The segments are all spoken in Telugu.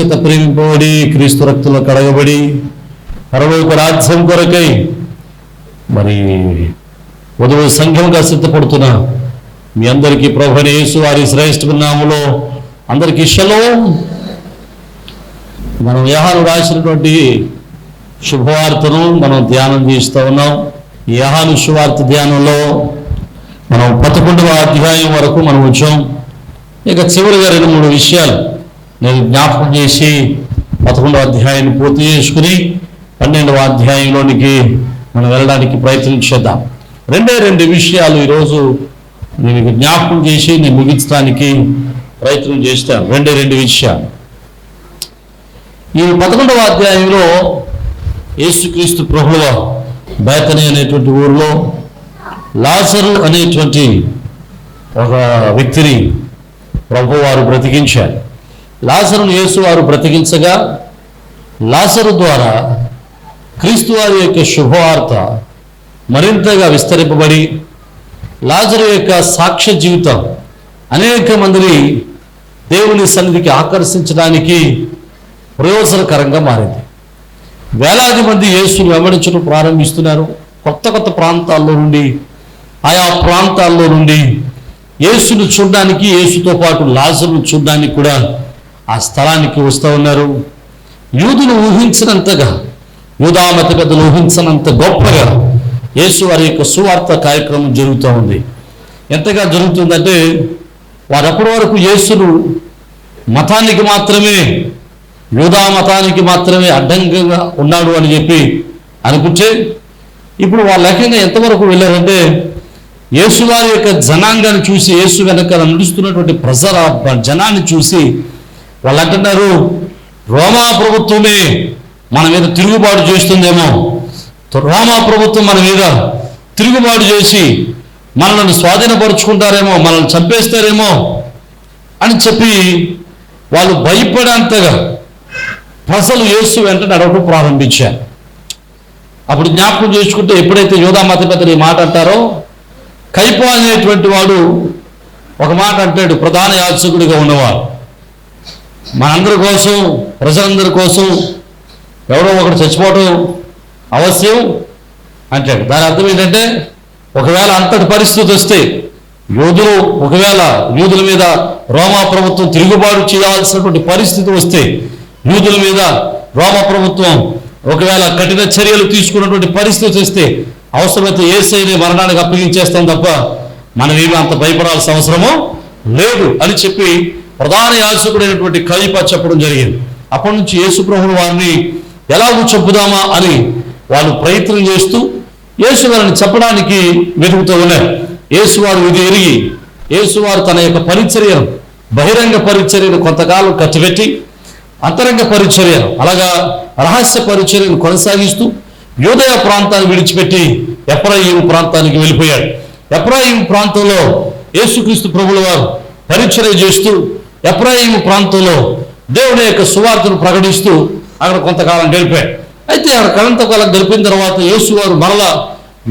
దేవుని చేత ప్రేమింపబడి క్రీస్తు రక్తంలో కడగబడి పరలోక రాజ్యం కొరకై మరి వధువు సంఘంగా సిద్ధపడుతున్న మీ అందరికీ ప్రభు యేసు వారి శ్రేష్ఠ అందరికీ షలోం మనం యహాను రాసినటువంటి శుభవార్తను మనం ధ్యానం చేస్తూ ఉన్నాం. యహాను శుభవార్త ధ్యానంలో మనం పదకొండవ అధ్యాయం వరకు మనం వచ్చాం. ఇక చివరిగా రెండు మూడు విషయాలు. నేను జ్ఞాపకం చేసి పదకొండవ అధ్యాయాన్ని పూర్తి చేసుకుని పన్నెండవ అధ్యాయంలోనికి మనం వెళ్ళడానికి ప్రయత్నం చేద్దాం. రెండే రెండు విషయాలు ఈరోజు నేను జ్ఞాపకం చేసి నేను ముగించడానికి ప్రయత్నం చేస్తాను రెండే రెండు విషయాలు. ఈ పదకొండవ అధ్యాయంలో యేసుక్రీస్తు ప్రభువ బేతని అనేటువంటి ఊరిలో లాజరు అనేటువంటి ఒక వ్యక్తిని ప్రభు వారు బ్రతికించారు. లాజరును యేసు వారు బ్రతికించగా లాసరు ద్వారా క్రీస్తు వారి యొక్క శుభవార్త మరింతగా విస్తరింపబడి లాజరు యొక్క సాక్ష్య జీవితం అనేక మందిని దేవుని సన్నిధికి ఆకర్షించడానికి ప్రయోజనకరంగా మారింది. వేలాది మంది యేసుని వెంబడించడం ప్రారంభిస్తున్నారు. కొత్త కొత్త ప్రాంతాల్లో నుండి ఆయా ప్రాంతాల్లో నుండి యేసును చూడడానికి యేసుతో పాటు లాజరును చూడడానికి కూడా ఆ స్థలానికి వస్తూ ఉన్నారు. యూదులు ఊహించినంతగా యూదామత పెద్దలు ఊహించినంత గొప్పగా యేసు వారి యొక్క సువార్త కార్యక్రమం జరుగుతూ ఉంది. ఎంతగా జరుగుతుందంటే వారప్పటి వరకు యేసును మతానికి మాత్రమే యూదా మతానికి మాత్రమే అడ్డంగా ఉన్నాడు అని చెప్పి అనుకుంటే ఇప్పుడు వాళ్ళ లెక్కగా ఎంతవరకు వెళ్ళారంటే యేసు వారి యొక్క జనాంగాన్ని చూసి యేసు వెనక నడుస్తున్నటువంటి ప్రజల జనాన్ని చూసి వాళ్ళు అంటున్నారు రోమా ప్రభుత్వమే మన మీద తిరుగుబాటు చేస్తుందేమో. రోమా ప్రభుత్వం మన మీద తిరుగుబాటు చేసి మనల్ని స్వాధీనపరుచుకుంటారేమో మనల్ని చంపేస్తారేమో అని చెప్పి వాళ్ళు భయపడేంతగా ప్రజలు యేసు వెంట నడవడం ప్రారంభించారు. అప్పుడు జ్ఞాపకం చేసుకుంటే ఎప్పుడైతే యోధా మతపెద్దలు ఈ మాట అంటారో కైపో అనేటువంటి వాడు ఒక మాట అంటాడు ప్రధాన యాచకుడిగా ఉన్నవాడు. మనందరి కోసం ప్రజలందరి కోసం ఎవరో ఒకడు చచ్చిపోవటం అవశ్యం అంటాడు. దాని అర్థం ఏంటంటే ఒకవేళ అంతటి పరిస్థితి వస్తే యోధులు ఒకవేళ యూదుల మీద రోమా ప్రభుత్వం తిరుగుబాటు చేయాల్సినటువంటి పరిస్థితి వస్తే యూదుల మీద రోమా ప్రభుత్వం ఒకవేళ కఠిన చర్యలు తీసుకున్నటువంటి పరిస్థితి వస్తే అవసరమైతే ఏసైని మరణానికి అప్పగించేస్తాం తప్ప మనం ఏమి అంత భయపడాల్సిన అవసరమో లేదు అని చెప్పి ప్రధాన యాజకుడైనటువంటి కయప చెప్పడం జరిగింది. అప్పటి నుంచి యేసుప్రభుని వారిని ఎలాగూ చెప్పుదామా అని వాళ్ళు ప్రయత్నం చేస్తూ యేసు వారిని చెప్పడానికి వెతుకుతూ ఉన్నారు. యేసువారు ఇది ఎరిగి యేసువారు తన యొక్క పరిచర్యను బహిరంగ పరిచర్యను కొంతకాలం కట్టిపెట్టి అంతరంగ పరిచర్యను అలాగా రహస్య పరిచర్యను కొనసాగిస్తూ యోదయ ప్రాంతాన్ని విడిచిపెట్టి ఎప్రాయిం ప్రాంతానికి వెళ్ళిపోయాడు. ఎప్రాయిం ప్రాంతంలో యేసుక్రీస్తు ప్రభుల వారు పరిచర్య చేస్తూ ఎప్రాయిం ప్రాంతంలో దేవుని యొక్క సువార్తను ప్రకటిస్తూ అక్కడ కొంతకాలం గడిపాడు అయితే అక్కడ కొంతకాలం గడిపిన తర్వాత యేసువారు మరలా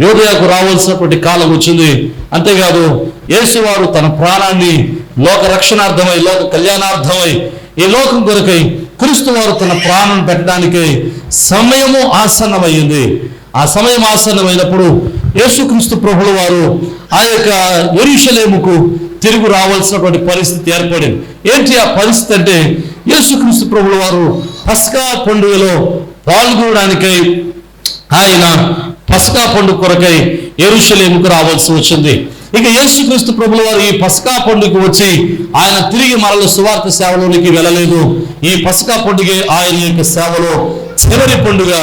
యోదయకు రావాల్సినటువంటి కాలం వచ్చింది. అంతేకాదు యేసువారు తన ప్రాణాన్ని లోక రక్షణార్థమై లోక కళ్యాణార్థమై ఈ లోకం కొరకై క్రీస్తు వారు తన ప్రాణం పెట్టడానికి సమయము ఆసన్నమైంది. ఆ సమయం ఆసన్నమైనప్పుడు యేసుక్రీస్తు ప్రభుల వారు ఆ యొక్క ఎరుషలేముకు తిరిగి రావాల్సినటువంటి పరిస్థితి ఏర్పడింది. ఏంటి ఆ పరిస్థితి అంటే యేసుక్రీస్తు ప్రభుల వారు పస్కా పండుగలో పాల్గొనడానికై ఆయన పస్కా పండుగ కొరకై ఎరుషలేముకు రావాల్సి వచ్చింది. ఇక యేసుక్రీస్తు ప్రభుల వారు ఈ పస్కా పండుగ వచ్చి ఆయన తిరిగి మరల సువార్త సేవలోనికి వెళ్ళలేదు. ఈ పస్కా పండుగ ఆయన యొక్క సేవలో చివరి పండుగ.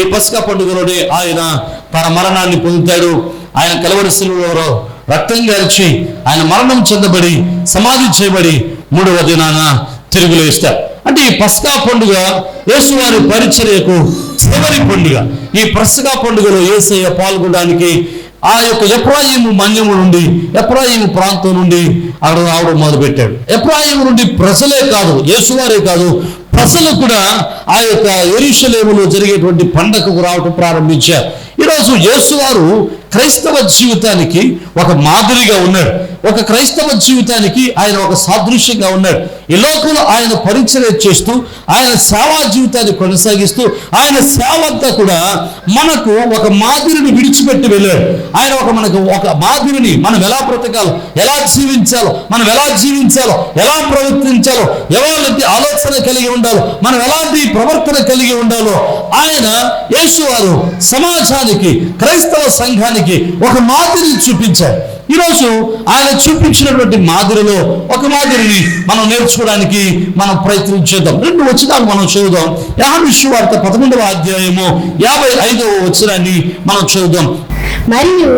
ఈ పస్కా పండుగలోనే ఆయన తన మరణాన్ని పొందుతాడు. ఆయన కలవరి శిలువలో రక్తం గార్చి ఆయన మరణం చెందబడి సమాధి చేయబడి మూడవ దినాన తిరుగులు వేస్తారు అంటే ఈ పస్కా పండుగ యేసువారి పరిచర్యకు చివరి పండుగ. ఈ పస్కా పండుగలో ఏసయ్య పాల్గొనడానికి ఆ యొక్క ఎప్రాయిము మన్యము నుండి ఎప్రాయిము ప్రాంతం నుండి అక్కడ రావడం మొదలుపెట్టాడు. ఎప్రాయిము నుండి ప్రజలే కాదు యేసువారే కాదు ప్రజలు కూడా ఆ యొక్క ఎరుషలేములో జరిగేటువంటి పండగకు రావటం ప్రారంభించారు. ఈరోజు యేసువారు క్రైస్తవ జీవితానికి ఒక మాదిరిగా ఉన్నాడు. ఒక క్రైస్తవ జీవితానికి ఆయన ఒక సాదృశ్యంగా ఉన్నాడు. ఈ లోకంలో ఆయన పరిచయం చేస్తూ ఆయన సేవా జీవితాన్ని కొనసాగిస్తూ ఆయన సేవ అంతా కూడా మనకు ఒక మాదిరిని విడిచిపెట్టి వెళ్ళాడు. ఆయన ఒక మనకు ఒక మాదిరిని మనం ఎలా బ్రతకాలో ఎలా జీవించాలో మనం ఎలా జీవించాలో ఎలా ప్రవర్తించాలో ఎలాంటి ఆలోచన కలిగి ఉండాలో మనం ఎలాంటి ప్రవర్తన కలిగి ఉండాలో ఆయన యేసువారు సమాజానికి క్రైస్తవ సంఘానికి ఒక మాదిరిని చూపించారు ఈరోజు ఆయన చూపించినటువంటి మాదిరిలో ఒక మాదిరిని మనం నేర్చుకోవడానికి మనం ప్రయత్నం చేద్దాం. రెండు వచనాలు మనం చదువుదాం. యాభై వార్త పదకొండవ అధ్యాయము యాభై ఐదవ వచ్చినాన్ని మనం చదువుదాం. మరియు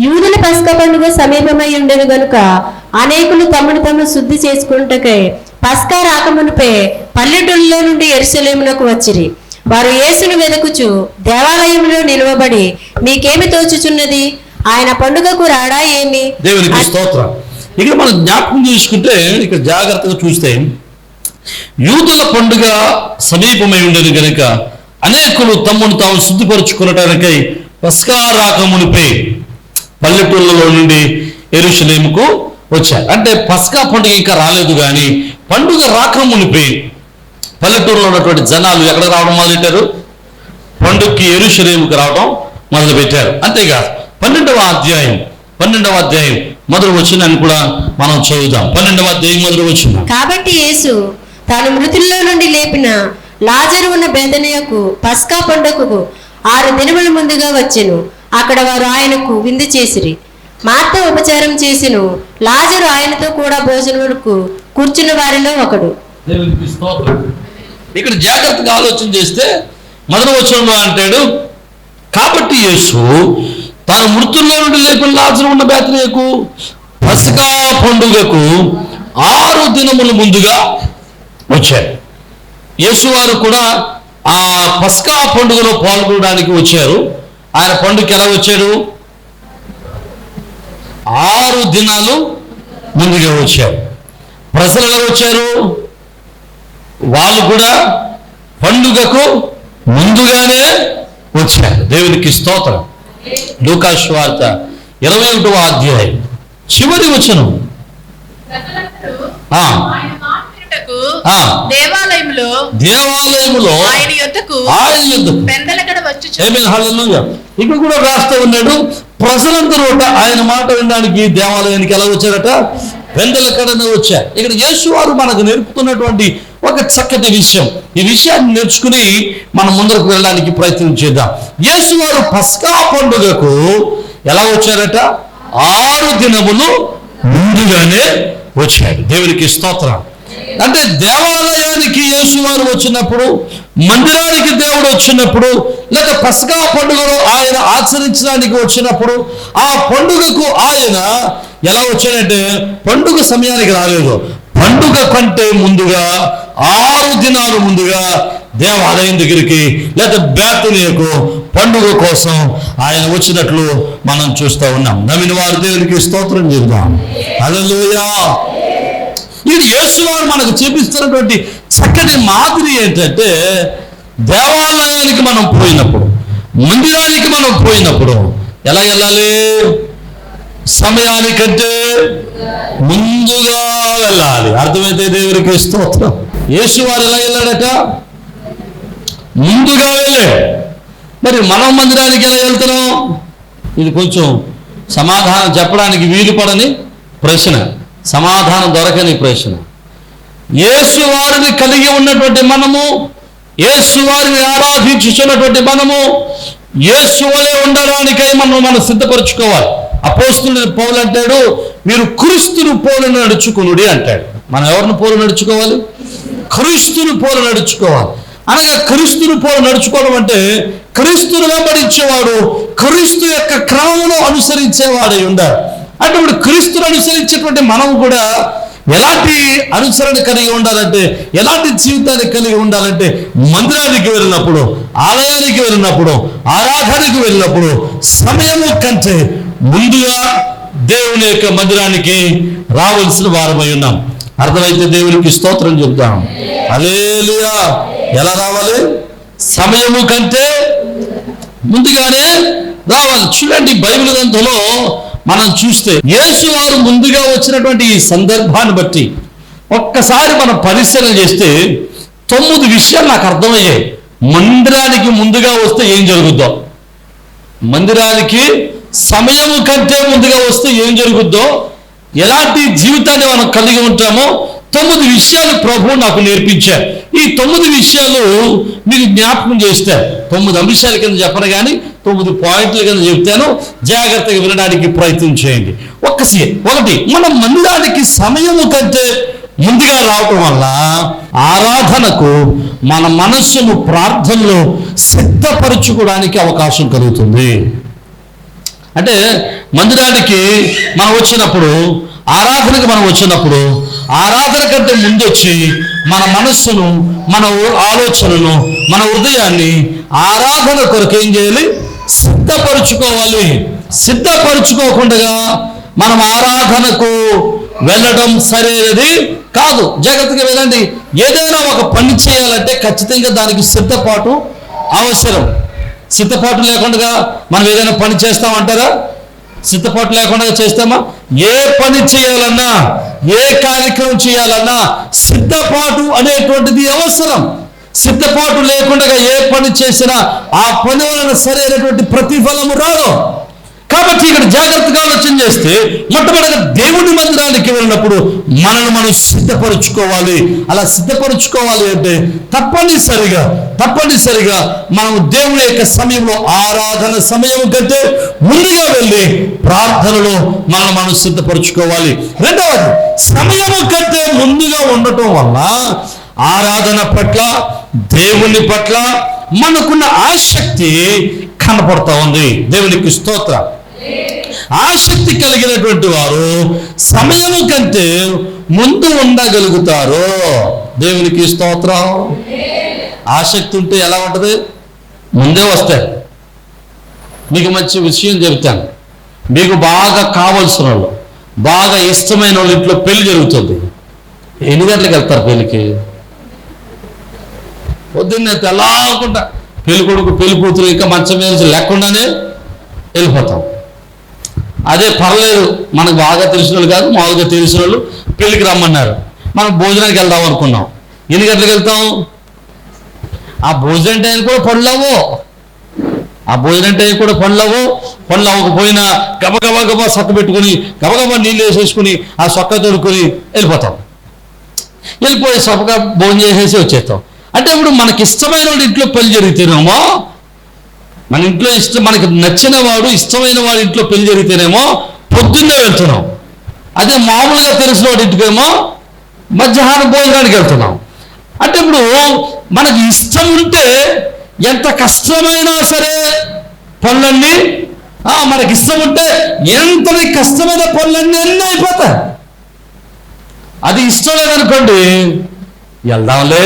యూదుల పస్క పండుగ సమీపమై ఉండేది గనుక అనేకులు తమను తమను శుద్ధి చేసుకుంటకే పస్కా రాకమునిపే పల్లెటూళ్ళలో నుండి ఎరుసలేమునకు వచ్చిరి. వారు యేసును వెదకుచు దేవాలయంలో నిలవబడి మీకేమి తోచుచున్నది? ఆయన పండుగకు రాడా ఏమి దేవునికి స్తోత్రం. ఇక్కడ మనం జ్ఞాపకం చేసుకుంటే ఇక్కడ జాగ్రత్తగా చూస్తే యూదుల పండుగ సమీపమై ఉండేది గనుక అనేకులు తమ్మును తాము శుద్ధిపరుచుకునటానికై పస్కా రాకమునిపై పల్లెటూళ్ళలో నుండి ఎరుషలేముకు వచ్చారు. అంటే పస్కా పండుగ ఇంకా రాలేదు కానీ పండుగ రాకమునిపై పల్లెటూరులో ఉన్నటువంటి జనాలు ఎక్కడ రావడం మొదలెట్టారు? పండుగకి ఎరుషలేముకు రావడం మొదలుపెట్టారు. అంతేకాదు పన్నెండవ అధ్యాయం పన్నెండవ అధ్యాయం మొదలు వచ్చిందని కూడా మనం చదువుదాం. పన్నెండవ అధ్యాయం మొదలు వచ్చింది కాబట్టి యేసు తాను మృతుల్లో నుండి లేపిన లాజరు ఉన్న బేదనయకు పస్కా పండుగకు ఆరు దినముల ముందుగా వచ్చెను. అక్కడ వారు ఆయనకు విందు చేసిరి. మార్త ఉపచారం చేసిను. లాజరు ఆయనతో కూడా భోజనములకు కూర్చున్న వారిలో ఒకడు. ఇక్కడ జాగ్రత్తగా ఆలోచన చేస్తే మొదటి వచనంలో అంటాడు కాబట్టి యేసు తాను మృతుల్లో నుండి లేకుండా ఉన్న బేతనీయకు పసకా పండుగకు ఆరు దినముల ముందుగా వచ్చారు. యేసువారు కూడా ఆ పస్కా పండుగలో పాల్గొనడానికి వచ్చారు. ఆయన పండుగకి ఎలా వచ్చాడు ఆరు దినాలు ముందుగా వచ్చారు. ప్రజలు ఎలా వచ్చారు? వాళ్ళు కూడా పండుగకు ముందుగానే వచ్చారు. దేవునికి స్తోత్రం. లూకాస్ వార్త ఇరవై ఒకటవ అధ్యాయం. చివరి వచనం. దేవాలయంలో ఆయన యొద్దకు వచ్చి ఇక్కడ కూడా రాస్తూ ఉన్నాడు. ప్రజలందరూ కూడా ఆయన మాట వినడానికి దేవాలయానికి ఎలా వచ్చారట? పెందల కడనే వచ్చారు. ఇక్కడ యేసువారు మనకు నేర్పుతున్నటువంటి ఒక చక్కటి విషయం. ఈ విషయాన్ని నేర్చుకుని మనం ముందరకు వెళ్ళడానికి ప్రయత్నం చేద్దాం. యేసువారు పస్కా పండుగకు ఎలా వచ్చారట? ఆరు దినములు ముందుగానే వచ్చాడు. దేవునికి స్తోత్రం. అంటే దేవాలయానికి యేసువారు వచ్చినప్పుడు మందిరానికి దేవుడు వచ్చినప్పుడు లేక పసకా పండుగలో ఆయన ఆచరించడానికి వచ్చినప్పుడు ఆ పండుగకు ఆయన ఎలా వచ్చాడంటే పండుగ సమయానికి రాలేదు. పండుగ కంటే ముందుగా ఆరు దినాలు ముందుగా దేవాలయం దగ్గరికి లేదా బేతనీయకు పండుగ కోసం ఆయన వచ్చినట్లు మనం చూస్తూ ఉన్నాం. నమ్మిన వారి దేవునికి స్తోత్రం చేద్దాం హల్లెలూయా. ఇది యేసువారు మనకు చూపిస్తున్నటువంటి చక్కటి మాదిరి ఏంటంటే దేవాలయానికి మనం పోయినప్పుడు మందిరానికి మనం పోయినప్పుడు ఎలా వెళ్ళాలి? సమయానికంటే ముందుగా వెళ్ళాలి. అర్థమైతే దేవునికి స్తోత్రం? యేసు వారు ఎలా వెళ్ళాడట? ముందుగా వెళ్ళే. మరి మనం మందిరానికి ఎలా వెళ్తున్నాం? ఇది కొంచెం సమాధానం చెప్పడానికి వీలు పడని ప్రశ్న. సమాధానం దొరకని ప్రశ్న. యేసు వారిని కలిగి ఉన్నటువంటి మనము యేసు వారిని ఆరాధించుచున్నటువంటి మనము యేసు వలె ఉండడానికై మనం మనం సిద్ధపరచుకోవాలి. అపోస్తుని పౌలు అంటాడు మీరు క్రీస్తును పోలు నడుచుకునుడి అంటాడు. మనం ఎవరిని పోలు నడుచుకోవాలి? క్రీస్తుని పోలు నడుచుకోవాలి. అనగా క్రీస్తుని పోలు నడుచుకోవడం అంటే క్రీస్తును వెంబడించేవాడు క్రీస్తు యొక్క క్రమంలో అనుసరించేవాడై ఉండాలి. అంటే ఇప్పుడు క్రీస్తును అనుసరించేటువంటి మనం కూడా ఎలాంటి అనుసరణ కలిగి ఉండాలంటే ఎలాంటి జీవితాన్ని కలిగి ఉండాలంటే మందిరానికి వెళ్ళినప్పుడు ఆలయానికి వెళ్ళినప్పుడు ఆరాధనకి వెళ్ళినప్పుడు సమయము కంటే ముందుగా దేవుని యొక్క మందిరానికి రావాల్సిన వారమై ఉన్నాం. అర్థమైతే దేవునికి స్తోత్రం చెప్తాం. అలేలుయా ఎలా రావాలి? సమయము కంటే ముందుగానే రావాలి. చూడండి బైబిల్ గ్రంథంలో మనం చూస్తే యేసు వారు ముందుగా వచ్చినటువంటి ఈ సందర్భాన్ని బట్టి ఒక్కసారి మనం పరిశీలన చేస్తే తొమ్మిది విషయాలు నాకు అర్థమయ్యాయి. మందిరానికి ముందుగా వస్తే ఏం జరుగుద్దో? మందిరానికి సమయము కంటే ముందుగా వస్తే ఏం జరుగుద్దో? ఎలాంటి జీవితాన్ని మనం కలిగి ఉంటామో తొమ్మిది విషయాలు ప్రభు నాకు నేర్పించారు. ఈ తొమ్మిది విషయాలు మీకు జ్ఞాపకం చేస్తే తొమ్మిది అంశాల కింద చెప్పను కానీ తొమ్మిది పాయింట్ల కింద చెప్తాను. జాగ్రత్తగా వినడానికి ప్రయత్నం చేయండి. ఒక్కసి ఒకటి మనం మందిరానికి సమయము కంటే ముందుగా రావటం వల్ల ఆరాధనకు మన మనస్సును ప్రార్థనలో సిద్ధపరచుకోవడానికి అవకాశం కలుగుతుంది. అంటే మందిరానికి మనం వచ్చినప్పుడు ఆరాధనకి మనం వచ్చినప్పుడు ఆరాధన కంటే ముందొచ్చి మన మనస్సును మన ఆలోచనను మన హృదయాన్ని ఆరాధన కొరకు ఏం చేయాలి? సిద్ధపరుచుకోవాలి. సిద్ధపరుచుకోకుండా మనం ఆరాధనకు వెళ్ళడం సరైనది కాదు. జాగ్రత్తగా వెళ్ళండి. ఏదైనా ఒక పని చేయాలంటే ఖచ్చితంగా దానికి సిద్ధపాటు అవసరం. సిద్ధపాటు లేకుండా మనం ఏదైనా పని చేస్తామంటారా? సిద్ధపాటు లేకుండా చేస్తామా? ఏ పని చేయాలన్నా ఏ కార్యక్రమం చేయాలన్నా సిద్ధపాటు అనేటువంటిది అవసరం. సిద్ధపాటు లేకుండా ఏ పని చేసినా ఆ పని వలన సరైనటువంటి ప్రతిఫలము రాదు. కాబట్టి ఇక్కడ జాగ్రత్తగా ఆలోచన చేస్తే మొట్టమొదటిగా దేవుని మందిరానికి వెళ్ళినప్పుడు మనల్ని మనం సిద్ధపరుచుకోవాలి. అలా సిద్ధపరుచుకోవాలి అంటే తప్పనిసరిగా తప్పనిసరిగా మనం దేవుని యొక్క సమయంలో ఆరాధన సమయం కంటే ముందుగా వెళ్ళి ప్రార్థనలో మనం మనం సిద్ధపరచుకోవాలి. రెండవది సమయము కంటే ముందుగా ఉండటం వల్ల ఆరాధన పట్ల దేవుని పట్ల మనకున్న ఆసక్తి కనపడతా ఉంది. దేవునికి స్తోత్ర. ఆసక్తి కలిగినటువంటి వారు సమయము కంటే ముందు ఉండగలుగుతారు దేవునికి స్తోత్రం. ఆసక్తి ఉంటే ఎలా ఉంటుంది? ముందే వస్తాయి మీకు మంచి విషయం చెబుతాను. మీకు బాగా కావలసిన వాళ్ళు బాగా ఇష్టమైన వాళ్ళ ఇంట్లో పెళ్ళి జరుగుతుంది. ఎన్ని గంటలకు వెళ్తారు పెళ్ళికి? పొద్దున్నే తెల్లకుండా పెళ్ళి కొడుకు పెళ్ళి కూతురు ఇంకా మంచం మీద లేకుండానే వెళ్ళిపోతాం. అదే పర్లేదు మనకు బాగా తెలిసిన వాళ్ళు కాదు మామూలుగా తెలిసిన వాళ్ళు పెళ్ళికి రమ్మన్నారు. మనం భోజనానికి వెళ్దాం అనుకున్నాం. ఎన్ని గంటలకు వెళ్తాం? ఆ భోజనం టైం కూడా పనులవు ఆ భోజనం టైం కూడా పనులవు పనులు అవ్వకపోయినా గబగబా గబా సొక్క పెట్టుకుని గబగబా నీళ్ళు వేసేసుకుని ఆ సొక్క తొడుక్కుని వెళ్ళిపోతాం. వెళ్ళిపోయి సొక్కగా భోజనం చేసేసి వచ్చేస్తాం. అంటే ఇప్పుడు మనకి ఇష్టమైన ఇంట్లో పెళ్ళి జరుగుతున్నామో మన ఇంట్లో ఇష్టం మనకి నచ్చిన వాడు ఇష్టమైన వాడి ఇంట్లో పెళ్ళి జరిగితేనేమో పొద్దున్నే వెళ్తున్నాం. అదే మామూలుగా తెలిసిన వాడి ఇంటికేమో మధ్యాహ్నం భోజనానికి వెళ్తున్నాం. అంటే ఇప్పుడు మనకి ఇష్టం ఉంటే ఎంత కష్టమైనా సరే పనులన్నీ మనకి ఇష్టం ఉంటే ఎంత కష్టమైన పనులన్నీ అన్నీ అయిపోతాయి. అది ఇష్టం లేదనుకోండి వెళ్దాంలే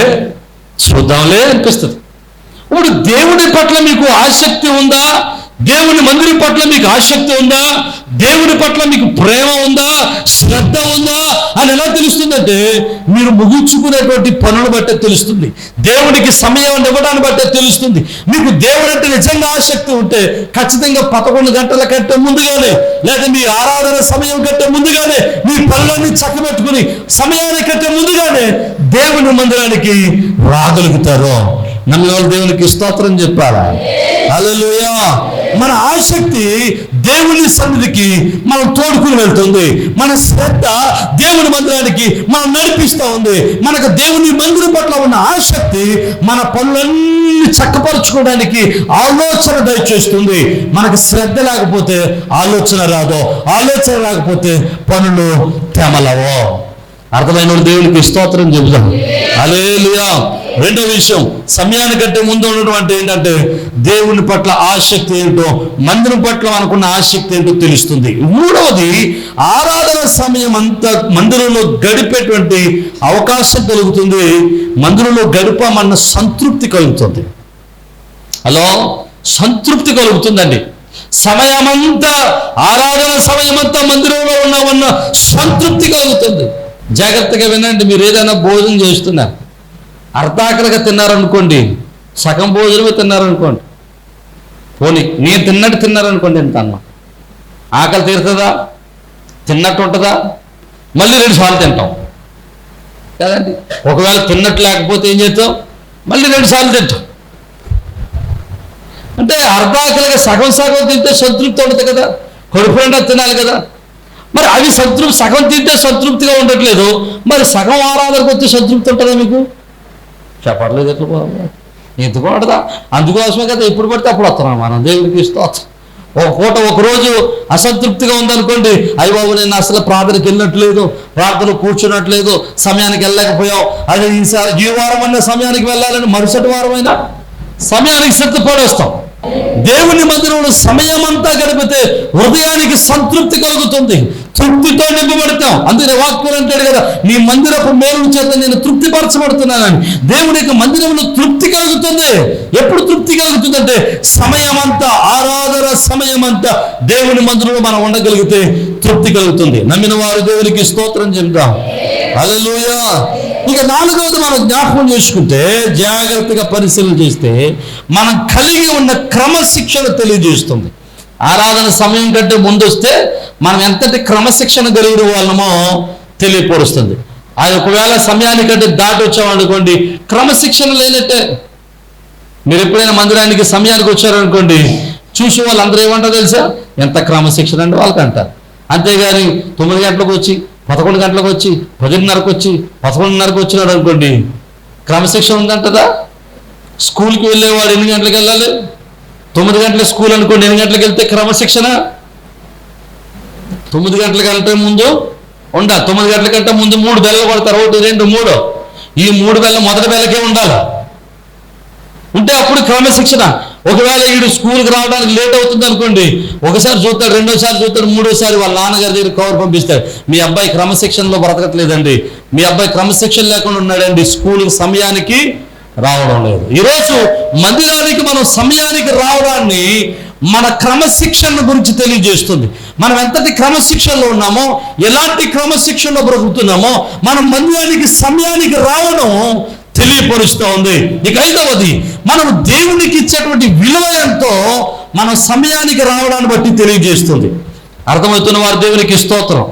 చూద్దాంలే అనిపిస్తుంది. ఇప్పుడు దేవుని పట్ల మీకు ఆసక్తి ఉందా? దేవుని మందిరం పట్ల మీకు ఆసక్తి ఉందా? దేవుని పట్ల మీకు ప్రేమ ఉందా? శ్రద్ధ ఉందా? అని ఎలా తెలుస్తుందంటే మీరు ముగించుకునేటువంటి పనులు బట్టే తెలుస్తుంది. దేవునికి సమయం ఇవ్వడాన్ని బట్టే తెలుస్తుంది. మీకు దేవుడు అంటే నిజంగా ఆసక్తి ఉంటే ఖచ్చితంగా పదకొండు గంటల కంటే ముందుగానే లేదా మీ ఆరాధన సమయం కంటే ముందుగానే మీ పనులన్నీ చక్కబెట్టుకుని సమయానికంటే ముందుగానే దేవుని మందిరానికి రాగలుగుతారు. నమ్మేవాళ్ళు దేవునికి స్తోత్రం చెప్పారా అలలుయా మన ఆసక్తి దేవుని సన్నిధికి మనం తోడుకుని వెళ్తుంది. మన శ్రద్ధ దేవుని మందిరానికి మనం నడిపిస్తూ ఉంది. మనకు దేవుని మందిరం పట్ల ఉన్న ఆసక్తి మన పనులన్నీ చక్కపరుచుకోవడానికి ఆలోచన దయచేస్తుంది. మనకు శ్రద్ధ లేకపోతే ఆలోచన రాదు. ఆలోచన రాకపోతే పనులు తెమలవో అర్థమైన దేవునికి స్తోత్రం చెబుతాం అలేలుయా రెండో విషయం సమయానికంటే ముందు ఉన్నటువంటి ఏంటంటే దేవుని పట్ల ఆసక్తి ఏంటో మందిరం పట్ల అనుకున్న ఆసక్తి ఏంటో తెలుస్తుంది. మూడవది ఆరాధన సమయం అంతా మందిరంలో గడిపేటువంటి అవకాశం కలుగుతుంది. మందిరంలో గడిపామన్న సంతృప్తి కలుగుతుంది. హలో? సంతృప్తి కలుగుతుందండి. సమయమంతా ఆరాధన సమయమంతా మందిరంలో ఉన్నామన్న సంతృప్తి కలుగుతుంది. జాగ్రత్తగా వినండి మీరు ఏదైనా భోజనం చేస్తున్నారు. అర్ధాకలిగా తిన్నారనుకోండి సగం భోజనమే తిన్నారనుకోండి. పోనీ నేను తిన్నట్టు తిన్నారనుకోండి ఎంత అన్నం? ఆకలి తీరుతుందా? తిన్నట్టు ఉంటుందా? మళ్ళీ రెండు సార్లు తింటాం. కదండి? ఒకవేళ తిన్నట్టు లేకపోతే ఏం చేస్తాం మళ్ళీ రెండు సార్లు తింటాం. అంటే అర్ధాకలిగా సగం సగం తింటే సంతృప్తి ఉండదు కదా? కడుపు నిండా తినాలి కదా? మరి అవి సంతృప్తి సగం తింటే సంతృప్తిగా ఉండట్లేదు. మరి సగం ఆరాధనకు వచ్చి సంతృప్తి ఉంటుందా మీకు? చెప్పట్లేదు ఎట్లా బాబు? ఎందుకు పడదా అందుకోసమే కదా ఇప్పుడు పడితే అప్పుడు వస్తున్నాం మనం. దేవుడికి స్తోత్రం. ఒక పూట ఒకరోజు అసంతృప్తిగా ఉందనుకోండి అయ్య బాబు నేను అసలు ప్రార్థనకి వెళ్ళట్లేదు ప్రార్థన కూర్చున్నట్లేదు సమయానికి వెళ్ళలేకపోయావు. అదే ఈసారి ఈ వారం అన్న సమయానికి వెళ్ళాలని మరుసటి వారం అయినా సమయానికి సిద్ధపడి వస్తాం దేవుని మందిరంలో సమయం అంతా గడిపితే హృదయానికి సంతృప్తి కలుగుతుంది. తృప్తితో నింపబడతాం అందుకే వాక్యం అంటాడు కదా నీ మందిరపు మేలు చేత నేను తృప్తిపరచబడుతున్నానని. దేవుని యొక్క మందిరంలో తృప్తి కలుగుతుంది. ఎప్పుడు తృప్తి కలుగుతుందంటే సమయం అంతా ఆరాధన సమయం అంతా దేవుని మందిరంలో మనం ఉండగలిగితే తృప్తి కలుగుతుంది. నమ్మిన వారు దేవునికి స్తోత్రం చెప్తాం హల్లెలూయా. ఇక నాలుగవది మనం జ్ఞాపకం చేసుకుంటే జాగ్రత్తగా పరిశీలన చేస్తే మనం కలిగి ఉన్న క్రమశిక్షణ తెలియజేస్తుంది. ఆరాధన సమయం కంటే ముందు వస్తే మనం ఎంతటి క్రమశిక్షణ కలిగిన వాళ్ళమో తెలియపరుస్తుంది. అది ఒకవేళ సమయానికంటే దాటి వచ్చామనుకోండి క్రమశిక్షణ లేనట్టే. మీరు ఎప్పుడైనా మందిరానికి సమయానికి వచ్చారనుకోండి చూసి వాళ్ళందరూ ఏమంటారు తెలుసా? ఎంత క్రమశిక్షణ అంటే వాళ్ళకి అంటారు అంతేగాని తొమ్మిది గంటలకు వచ్చి పదకొండు గంటలకు వచ్చి పదిన్నరకు వచ్చి పదకొండున్నరకు వచ్చినాడు అనుకోండి క్రమశిక్షణ ఉందంటదా? స్కూల్కి వెళ్ళేవాడు ఎన్ని గంటలకు వెళ్ళాలి? తొమ్మిది గంటల స్కూల్ అనుకోండి ఎన్ని గంటలకు వెళ్తే క్రమశిక్షణ? తొమ్మిది గంటల కంటే ముందు ఉండ తొమ్మిది గంటల కంటే ముందు మూడు బెల్లలు కొడతారు. ఒకటి రెండు మూడు. ఈ మూడు బెల్ల మొదటి బెల్లకే ఉండాలి. ఉంటే అప్పుడు క్రమశిక్షణ. ఒకవేళ వీడు స్కూల్కి రావడానికి లేట్ అవుతుంది అనుకోండి ఒకసారి చూస్తాడు రెండోసారి చూస్తాడు మూడోసారి వాళ్ళ నాన్నగారి దగ్గర కవర్ పంపిస్తాడు. మీ అబ్బాయి క్రమశిక్షణలో బ్రతకట్లేదండి. మీ అబ్బాయి క్రమశిక్షణ లేకుండా ఉన్నాడండి. స్కూల్కి సమయానికి రావడం లేదు. ఈరోజు మందిరానికి మనం సమయానికి రావడాన్ని మన క్రమశిక్షణ గురించి తెలియజేస్తుంది. మనం ఎంతటి క్రమశిక్షణలో ఉన్నామో ఎలాంటి క్రమశిక్షణలో బ్రతుకుతున్నామో మనం మందిరానికి సమయానికి రావడం తెలియపరుస్తూ ఉంది. ఇక ఐదవది మనం దేవునికి ఇచ్చేటువంటి విలువ ఎంతో మన సమయానికి రావడాన్ని బట్టి తెలియజేస్తుంది. అర్థమవుతున్న వారు దేవునికి స్తోత్రం.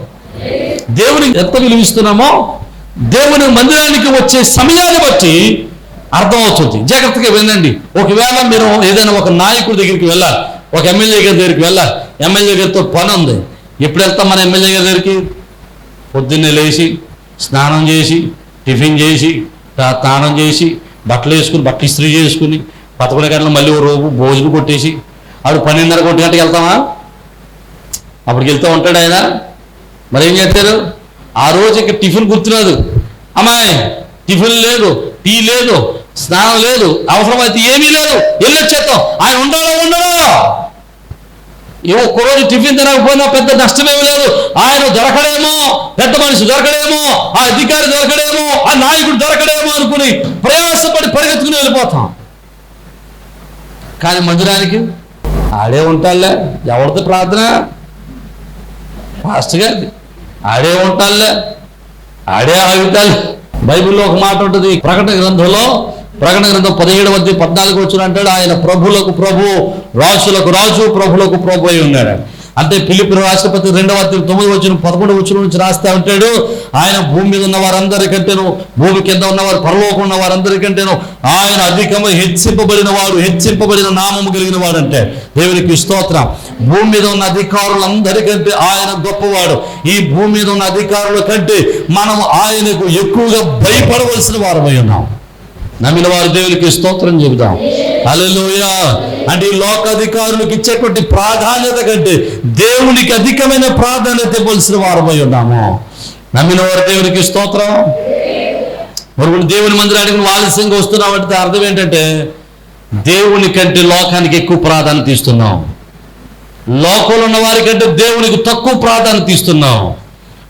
దేవునికి ఎంత విలువిస్తున్నామో దేవుని మందిరానికి వచ్చే సమయాన్ని బట్టి అర్థమవుతుంది. జాగ్రత్తగా వినండి. ఒకవేళ మీరు ఏదైనా ఒక నాయకుడి దగ్గరికి వెళ్ళాలి ఒక ఎమ్మెల్యే గారి దగ్గరికి వెళ్ళాలి ఎమ్మెల్యే గారితో పని ఉంది. ఎప్పుడు వెళ్తాం మన ఎమ్మెల్యే గారి దగ్గరికి? పొద్దున్నే లేచి స్నానం చేసి టిఫిన్ చేసి స్నానం చేసి బట్టలు వేసుకుని బట్టలు ఇస్త్రీ చేసుకుని పదకొండు గంటలు మళ్ళీ ఓ రోజు భోజనం కొట్టేసి ఆడు పన్నెండున్నర కొట్టి గంటకి వెళ్తామా అప్పటికి వెళ్తూ ఉంటాడు ఆయన. మరి ఏం చేస్తారు? ఆ రోజు ఇక టిఫిన్ గుర్తురాదు అమ్మాయి టిఫిన్ లేదు. టీ లేదు స్నానం లేదు అవసరమైతే ఏమీ లేదు. వెళ్ళొచ్చేస్తాం ఆయన ఉండాలో ఉండడో? ఏ ఒక్కరోజు టిఫిన్ తినకపోయినా పెద్ద నష్టమేమి లేదు. ఆయన దొరకడేమో పెద్ద మనిషి దొరకడేమో ఆ అధికారి దొరకడేమో ఆ నాయకుడు దొరకడేమో అనుకుని ప్రయాసపడి పరిగెత్తుకుని వెళ్ళిపోతాం. కానీ మందిరానికి ఆడే ఉంటాలే ఎవరితో ప్రార్థన? ఫాస్ట్ గారిది. ఆడే ఉంటాలే ఆడే ఆగుతాలే బైబిల్లో ఒక మాట ఉంటుంది. ప్రకటన గ్రంథంలో ప్రకటన గ్రంథం పదిహేడు వద్ద పద్నాలుగు వచ్చిన అంటాడు ఆయన ప్రభులకు ప్రభు రాజులకు రాజు ప్రభులకు ప్రభు అయి ఉన్నాడు. అంటే పిలిపి రాష్ట్రపతి రెండవ తొమ్మిది వచ్చిన పదకొండు వచ్చిన నుంచి రాస్తా ఉంటాడు. ఆయన భూమి మీద ఉన్న వారందరికంటేను భూమి కింద ఉన్నవారు పరలోకం ఉన్న వారందరికంటేను ఆయన అధికము హెచ్చింపబడిన వాడు హెచ్చింపబడిన నామము కలిగిన వాడు అంటే దేవునికి స్తోత్రం. భూమి మీద ఉన్న అధికారులందరికంటే ఆయన గొప్పవాడు. ఈ భూమి మీద ఉన్న అధికారుల కంటే మనం ఆయనకు ఎక్కువగా భయపడవలసిన వారమై ఉన్నాం. నమ్మిన వారు దేవునికి స్తోత్రం చెబుతాం హల్లెలూయా. అంటే ఈ లోకాధికారులకు ఇచ్చేటువంటి ప్రాధాన్యత కంటే దేవునికి అధికమైన ప్రాధాన్యత ఇవ్వాల్సిన వారమై ఉన్నాము. నమ్మిన వారు దేవునికి స్తోత్రం. మరి దేవుని మందిరానికి ఆలస్యంగా వస్తున్నామంటే అర్థం ఏంటంటే దేవుని కంటే లోకానికి ఎక్కువ ప్రాధాన్యత ఇస్తున్నాం లోకంలో ఉన్న వారికంటే దేవునికి తక్కువ ప్రాధాన్యత ఇస్తున్నాం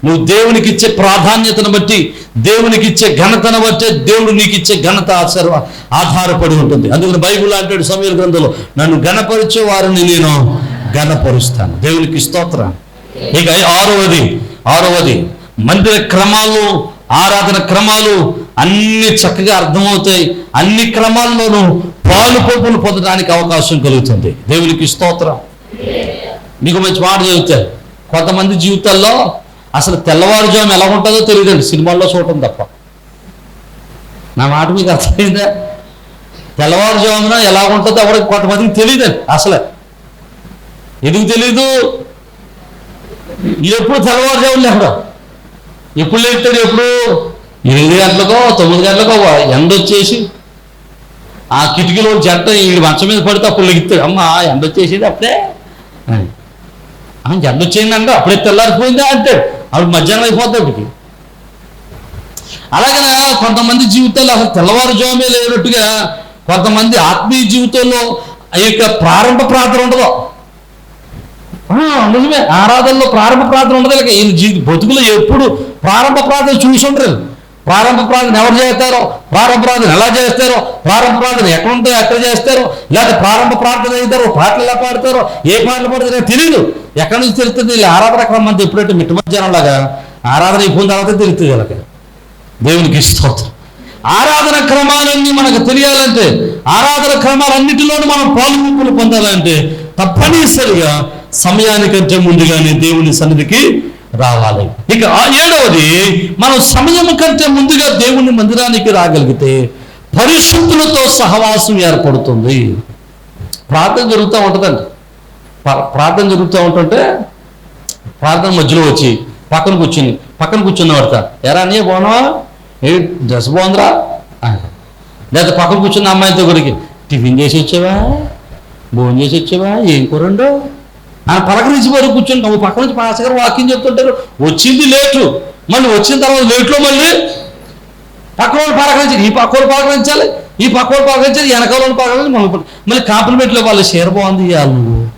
నువ్వు దేవునికి ఇచ్చే ప్రాధాన్యతను బట్టి దేవునికి ఇచ్చే ఘనతను బట్టి దేవుడు నీకు ఇచ్చే ఘనత ఆచర ఆధారపడి ఉంటుంది. అందుకని బైబిల్ అంటాడు సమీర గ్రంథంలో నన్ను ఘనపరిచే వారిని నేను ఘనపరుస్తాను. దేవునికి స్తోత్రం. ఇక ఆరవది ఆరవది మందిర క్రమాలు ఆరాధన క్రమాలు అన్ని చక్కగా అర్థమవుతాయి. అన్ని క్రమాల్లోనూ పాలు పంపులు పొందడానికి అవకాశం కలుగుతుంది. దేవునికి స్తోత్రం. మీకు మంచి మాట చెబుతారు కొంతమంది జీవితాల్లో అసలు తెల్లవారుజాము ఎలా ఉంటుందో తెలియదండి. సినిమాల్లో చూడటం తప్ప. నా మాట మీకు అర్థమైందా? తెల్లవారుజామున ఎలా ఉంటుందో ఎవరికి కొంతమందికి తెలియదండి. అసలే. ఎందుకు తెలీదు? ఎప్పుడు తెల్లవారుజాము లేవడం? ఎప్పుడు లేపుతాడు ఎప్పుడు? ఎనిమిది గంటలకో తొమ్మిది గంటలకో ఎండ వచ్చేసి ఆ కిటికీలో జంట ఈ మంచం మీద పడితే అప్పుడు లెగుతాడు. అమ్మ ఎండ వచ్చేసేది అప్పుడే? అని. ఆ, వచ్చేయండి వచ్చేసిందంటే అప్పుడే తెల్లారిపోయిందా అంటాడు. అప్పుడు మధ్యాహ్నం అయిపోతాడు అలాగనే కొంతమంది జీవితాల్లో అసలు తెల్లవారుజామే లేనట్టుగా కొంతమంది ఆత్మీయ జీవితంలో ఆ యొక్క ప్రారంభ ప్రార్థన ఉండదు. నిజమే. ఆరాధనలో ప్రారంభ ప్రార్థన ఉండదు. లేక ఈయన జీ బతుకులో ఎప్పుడు ప్రారంభ ప్రార్థన చూసి ఉండరు ప్రారంభ ప్రార్థన ఎవరు చేస్తారో? ప్రారంభ ప్రార్థన ఎలా చేస్తారో? ప్రారంభ ప్రార్థన ఎక్కడుంటో ఎక్కడ చేస్తారో? లేదా ప్రారంభ ప్రార్థన అవుతారో పాటలు ఎలా పాడతారో ఏ పాటలు పాడతారో తెలియదు ఎక్కడి నుంచి తెలుస్తుంది? ఆరాధన క్రమం అంతా ఎప్పుడైతే మిట్ట మధ్యాహ్నం లాగా ఆరాధన అయిపోయిన తర్వాత తెలుస్తుంది వీళ్ళకి. దేవునికి స్తోత్రం. ఆరాధన క్రమాలన్నీ మనకు తెలియాలంటే ఆరాధన క్రమాలన్నిటిలోనూ మనం పాలు పొందాలంటే తప్పనిసరిగా సమయానికంటే ముందుగానే దేవుని సన్నిధికి రావాలి. ఇక ఆ ఏడవది మనం సమయం కంటే ముందుగా దేవుని మందిరానికి రాగలిగితే పరిశుద్ధులతో సహవాసం ఏర్పడుతుంది. ప్రార్థన జరుగుతూ ఉంటుందండి. ప్రార్థన జరుగుతూ ఉంటుంటే ప్రార్థన మధ్యలో వచ్చి పక్కన కూర్చుని పక్కన కూర్చున్న పడతా ఎరా నీ బాగున్నావా? ఏ డ్రెస్ బాగుందిరా? లేదా పక్కన కూర్చున్న అమ్మాయితో గుడికి టిఫిన్ చేసి వచ్చావా? భోజనం చేసి వచ్చావా? ఏం కూరండు ఆయన పలకరించి వరకు కూర్చొని పక్క నుంచి పాస్ గారు వాకింగ్ చెప్తుంటారు. వచ్చింది లేటు. మళ్ళీ వచ్చిన తర్వాత లేట్లో మళ్ళీ పక్క వాళ్ళు పలకరించి ఈ పక్క వాళ్ళు పలకరించాలి ఈ పక్క వాళ్ళు పలకరించాలి వెనకాల వాళ్ళు పలకరించి మళ్ళీ మళ్ళీ కాంప్లిమెంట్లో వాళ్ళు షేర్ బాగుంది ఇవ్వాలి నువ్వు.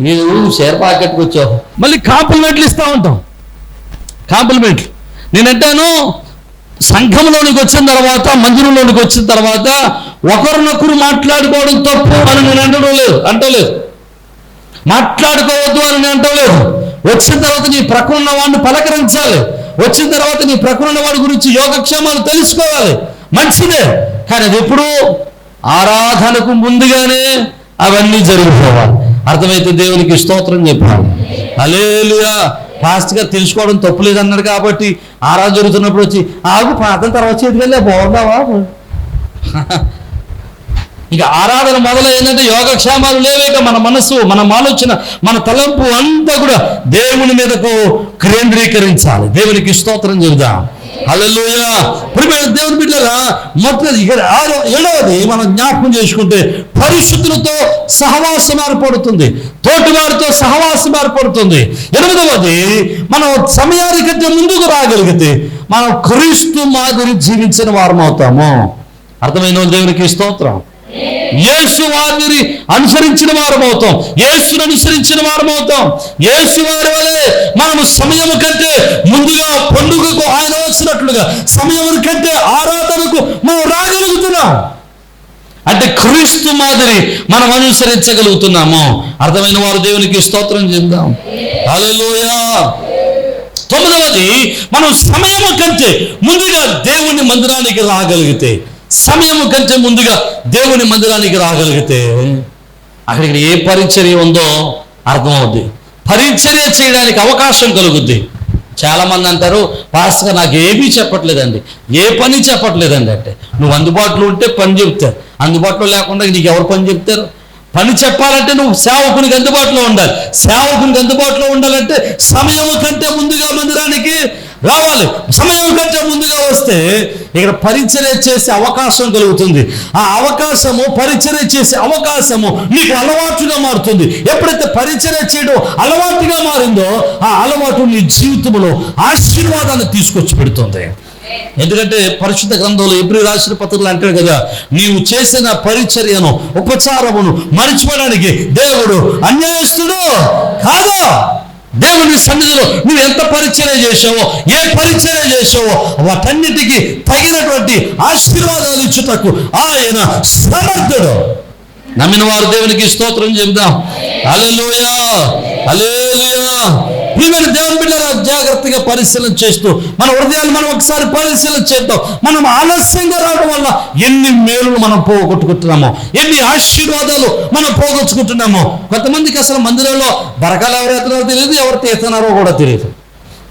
నేను షేర్ పాకెట్కి వచ్చావు. మళ్ళీ కాంప్లిమెంట్లు ఇస్తూ ఉంటాం. కాంప్లిమెంట్లు. నేనంటాను సంఘంలోనికి వచ్చిన తర్వాత మందిరంలోనికి వచ్చిన తర్వాత ఒకరినొకరు మాట్లాడుకోవడం తప్పు అని నేను అంటడం లేదు అంటలేదు. మాట్లాడుకోవద్దు అని నేను అంటలేదు. వచ్చిన తర్వాత నీ ప్రక్కన ఉన్న వాడిని పలకరించాలి. వచ్చిన తర్వాత నీ ప్రక్కన ఉన్న వాడి గురించి యోగక్షేమాలు తెలుసుకోవాలి. మంచిదే. కానీ అది ఎప్పుడు ఆరాధనకు ముందుగానే అవన్నీ జరిగిపోవాలి అర్థమైతే దేవునికి స్తోత్రం చెప్పాలి. అలేలుగా ఫాస్ట్గా తెలుసుకోవడం తప్పులేదు అన్నాడు కాబట్టి ఆరాధన జరుగుతున్నప్పుడు వచ్చి ఆగు ప్రార్థన తర్వాత చేతికి వెళ్ళే బాగున్నావా? ఇక ఆరాధన మొదలైందంటే యోగక్షేమాలు లేవే. ఇక మన మనస్సు మన ఆలోచన మన తలంపు అంతా కూడా దేవుని మీదకు కేంద్రీకరించాలి. దేవునికి స్తోత్రం చెబుదాం. హల్లెలూయా. ప్రియమైన దేవుని బిడ్డరా మొదటి ఇక ఆరో- ఏడవది మనం జ్ఞాపకం చేసుకుంటే పరిశుద్ధులతో సహవాసం ఏర్పడుతుంది. తోటివారితో సహవాసం ఏర్పడుతుంది. ఎనిమిదవది మనం సమయానికంటే ముందుకు రాగలిగితే మనం క్రీస్తు మాదిరి జీవించిన వారం అవుతాము అర్థమైన దేవునికి స్తోత్రం? యేసు వారిని అనుసరించిన వారమవుతాం. యేసును అనుసరించిన వారు అవుతాం యేసు వారి వలె మనము సమయం కంటే ముందుగా పండుగకు ఆయన వచ్చినట్లుగా సమయం కంటే ఆరాధనకు మనం రాగలుగుతున్నాం. అంటే క్రీస్తు మాదిరి మనం అనుసరించగలుగుతున్నాము. అర్థమైన వారు దేవునికి స్తోత్రం చెందాం హల్లెలూయా. తొమ్మిదవది మనం సమయము కంటే ముందుగా దేవుని మందిరానికి రాగలిగితే సమయము కంటే ముందుగా దేవుని మందిరానికి రాగలిగితే అక్కడికి ఏ పరిచర్య ఉందో అర్థమవుద్ది. పరిచర్య చేయడానికి అవకాశం కలుగుద్ది. చాలామంది అంటారు పాస్టర్ నాకు ఏమీ చెప్పట్లేదండి. ఏ పని చెప్పట్లేదండి అంటే నువ్వు అందుబాటులో ఉంటే పని చెప్తారు. అందుబాటులో లేకుండా నీకు ఎవరు పని చెప్తారు? పని చెప్పాలంటే నువ్వు సేవకునికి అందుబాటులో ఉండాలి. సేవకునికి అందుబాటులో ఉండాలంటే సమయం కంటే ముందుగా మందిరానికి రావాలి. సమయం కంటే ముందుగా వస్తే ఇక్కడ పరిచర్య చేసే అవకాశం కలుగుతుంది. ఆ అవకాశము పరిచర్య చేసే అవకాశము నీకు అలవాటుగా మారుతుంది. ఎప్పుడైతే పరిచర్య చేయడం అలవాటుగా మారిందో ఆ అలవాటు నీ జీవితంలో ఆశీర్వాదాన్ని తీసుకొచ్చి పెడుతుంది. ఎందుకంటే పరిశుద్ధ గ్రంథంలో ఎప్పుడు రాసిన పత్రికలు అంటాడు కదా నీవు చేసిన పరిచర్యను ఉపచారమును మరిచిపోవడానికి దేవుడు అన్యాయస్తుడు కాదు? దేవుని సన్నిధిలో నువ్వు ఎంత పరిచయం చేసావో ఏ పరిచయం చేసావో వాటన్నిటికీ తగినటువంటి ఆశీర్వాదాలు ఇచ్చుటకు ఆయన సమర్థుడు. నమ్మిన వారు దేవునికి స్తోత్రం చెప్దాం అలెలుయా అలేలుయా ప్రియమైన దేవుని బిడ్డరా జాగ్రత్తగా పరిశీలన చేస్తూ మన హృదయాలు మనం ఒకసారి పరిశీలన చేద్దాం. మనం ఆలస్యంగా రావడం వల్ల ఎన్ని మేలులు మనం పోగొట్టుకుంటున్నామో ఎన్ని ఆశీర్వాదాలు మనం పోగొట్టుకుంటున్నామో కొంతమందికి అసలు మందిరంలో బరకాలు ఎవరు ఎత్తున్నారో తెలియదు ఎవరు తీస్తున్నారో కూడా తెలియదు.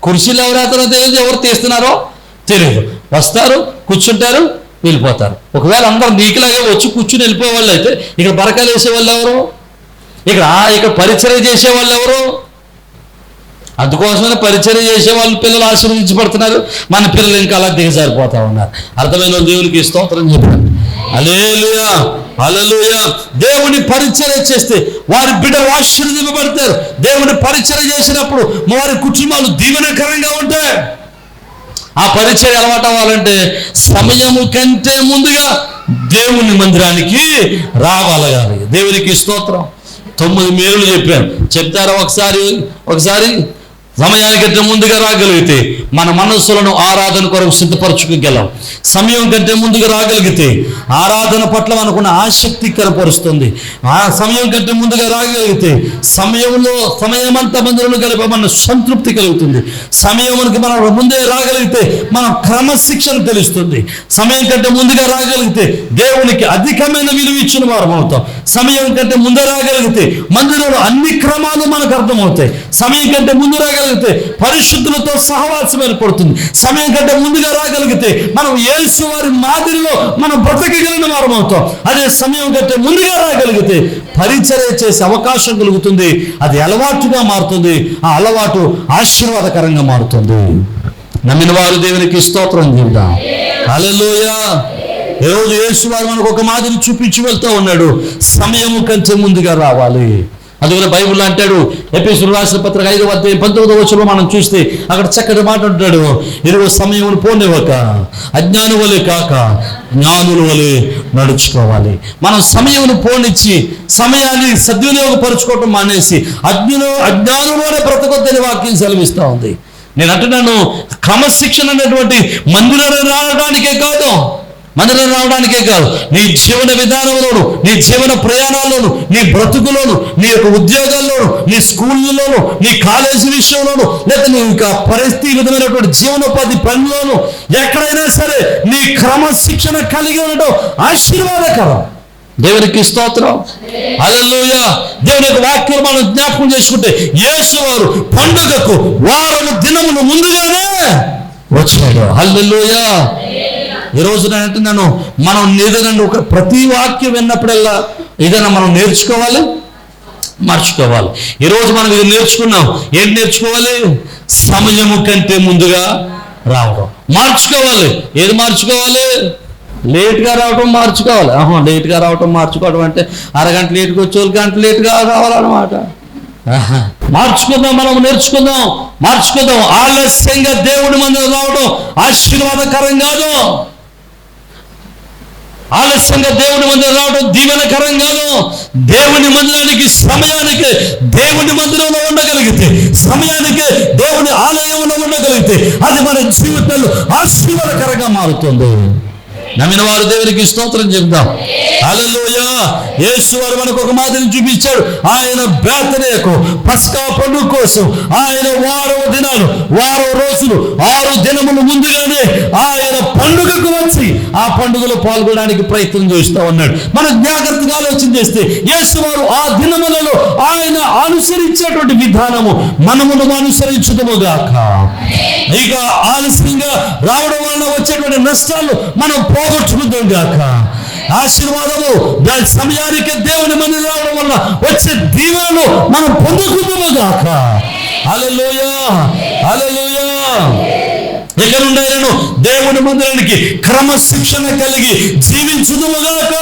కుర్చీలు ఎవరు ఎత్తున్నారో తెలియదు ఎవరు తీస్తున్నారో తెలియదు. వస్తారు కూర్చుంటారు వెళ్ళిపోతారు. ఒకవేళ అందరూ నీకులాగే వచ్చి కూర్చుని వెళ్ళిపోయే వాళ్ళు అయితే ఇక్కడ బరకాలు వేసే వాళ్ళు ఎవరు? ఇక్కడ ఇక్కడ పరిచర్య చేసే వాళ్ళు ఎవరు? అందుకోసమే పరిచర్య చేసే వాళ్ళు పిల్లలు ఆశీర్వదించబడుతున్నారు. మన పిల్లలు ఇంకా అలా దిగజారిపోతా ఉన్నారు. అర్థమైన దేవునికి స్తోత్రం చెప్పారు అలేలుయా అలలుయా దేవుని పరిచర్య చేస్తే వారి బిడ్డలు ఆశీర్వదింపబడతారు. దేవుని పరిచర్య చేసినప్పుడు వారి కుటుంబాలు దీవెనకరంగా ఉంటాయి ఆ పరిచయం అలవాటు అవ్వాలంటే సమయము కంటే ముందుగా దేవుని మందిరానికి రావాలగాలి దేవునికి స్తోత్రం. తొమ్మిది మేలులు చెప్పాను. చెప్తారా ఒకసారి? ఒకసారి? సమయానికంటే ముందుగా రాగలిగితే మన మనస్సులను ఆరాధన కొరకు సిద్ధపరచుకోగలం. సమయం కంటే ముందుగా రాగలిగితే ఆరాధన పట్ల మనకున్న ఆసక్తి కనపరుస్తుంది. ఆ సమయం కంటే ముందుగా రాగలిగితే సమయంలో సమయమంతా మందిరంలో కలిపి మన సంతృప్తి కలుగుతుంది. సమయానికి మనం ముందే రాగలిగితే మన క్రమశిక్షణ తెలుస్తుంది. సమయం కంటే ముందుగా రాగలిగితే దేవునికి అధికమైన విలువ ఇచ్చిన వారం అవుతాం. సమయం కంటే ముందే రాగలిగితే మందిరంలో అన్ని క్రమాలు మనకు అర్థమవుతాయి. సమయం కంటే ముందు రాగలిగితే రాగలిగితే పరిశుద్ధులతో సహవాసం ఏర్పడుతుంది సమయం కంటే ముందుగా రాగలిగితే మనం ఏసు వారి మాదిరిలో మనం బ్రతకగలిగిన వారం అవుతాం. అదే సమయం కంటే ముందుగా రాగలిగితే పరిచర్య చేసే అవకాశం కలుగుతుంది. అది అలవాటుగా మారుతుంది. ఆ అలవాటు ఆశీర్వాదకరంగా మారుతుంది. నమ్మిన వారు దేవునికి స్తోత్రం చెబుదాం. హల్లెలూయా. ఈరోజు యేసు వారు మనకు ఒక మాదిరి చూపించి వెళ్తూ ఉన్నాడు. సమయం కంటే ముందుగా రావాలి. అందుకనే బైబుల్ అంటాడు ఎపిసులు రాసిన పత్రిక ఐదు వద్ద పంతొమ్మిదో వచ్చంలో మనం చూస్తే అక్కడ చక్కటి మాట అంటాడు ఇరుగు సమయం పోనివ్వక అజ్ఞాను వలె కాక జ్ఞానుల వలె నడుచుకోవాలి. మనం సమయం పోనిచ్చి సమయాన్ని సద్వినియోగపరుచుకోవటం మానేసి అజ్ఞులు అజ్ఞానంలోనే బ్రతకొద్దని వాక్యం సెలవిస్తూ ఉంది. నేను అంటున్నాను క్రమశిక్షణ అనేటువంటి మందిరం రావడానికే కాదు. మందిరం రావడానికే కాదు నీ జీవన విధానంలోను నీ జీవన ప్రయాణాల్లోను నీ బ్రతుకులోను నీ యొక్క ఉద్యోగాల్లోను నీ స్కూళ్ళలోను నీ కాలేజీ విషయంలోను లేదా నీ ఇంకా పరిస్థితి విధమైనటువంటి జీవనోపాధి పనిలోను ఎక్కడైనా సరే నీ క్రమశిక్షణ కలిగి ఉండడం ఆశీర్వాదకరం. దేవునికి స్తోత్రం. హల్లెలూయ. దేవుని యొక్క వాక్యం మనం జ్ఞాపకం చేసుకుంటే యేసువారు పండుగకు వారం దినములు ముందుగానే వచ్చాడు. హల్లెలూయ. ఈ నేను అంటున్నాను మనం ఏదైనా ఒక ప్రతి వాక్యం విన్నప్పుడల్లా ఏదైనా మనం నేర్చుకోవాలి? మార్చుకోవాలి. ఈరోజు మనం ఇది నేర్చుకున్నాం. ఏం నేర్చుకోవాలి? సమయము కంటే ముందుగా రావడం. మార్చుకోవాలి. ఏది మార్చుకోవాలి? లేట్గా రావడం మార్చుకోవాలి. ఆహా లేట్గా రావడం మార్చుకోవడం అంటే అరగంట లేట్గా వచ్చే గంట లేట్గా రావాలన్నమాట. మార్చుకుందాం మనం నేర్చుకుందాం. మార్చుకుందాం. ఆలస్యంగా దేవుడి మందిరం రావడం ఆశీర్వాదకరం కాదు. ఆలస్యంగా దేవుని మందిరం రావడం దీవెనకరం కాదు. దేవుని మందిరానికి సమయానికి దేవుని మందిరంలో ఉండగలిగితే సమయానికి దేవుని ఆలయంలో ఉండగలిగితే అది మన జీవితంలో ఆశీర్వాదకరంగా మారుతుంది. నమ్మిన వారు దేవునికి స్తోత్రం చెప్దాం అలలోయ యేసు వారు మనకు ఒక మాదిరి చూపించాడు. ఆయన బేతనేకు పస్కా పండుగ కోసం ఆయన వారవ దినాలు వారవ రోజులు ఆరు దినములు ముందుగానే ఆయన పండుగకు వచ్చి ఆ పండుగలో పాల్గొనడానికి ప్రయత్నం చేస్తూ ఉన్నాడు. మనం జాగ్రత్తగా ఆలోచన చేస్తే యేసు వారు ఆ దినములలో ఆయన అనుసరించేటువంటి విధానము మనమును అనుసరించడము గాక. ఇక ఆలస్యంగా రావడం వలన వచ్చేటువంటి నష్టాలు మనం పోగొట్టుకుందాం గాక ఆశీర్వాదము దాని సమయానికి దేవుని మంది రావడం వల్ల వచ్చే దీవెనలు మనం పొందుకుందాము గాక హల్లెలూయా హల్లెలూయా. ఇక నుండి ఆయనను దేవుని మందిరానికి క్రమశిక్షణ కలిగి జీవించుదుముగాక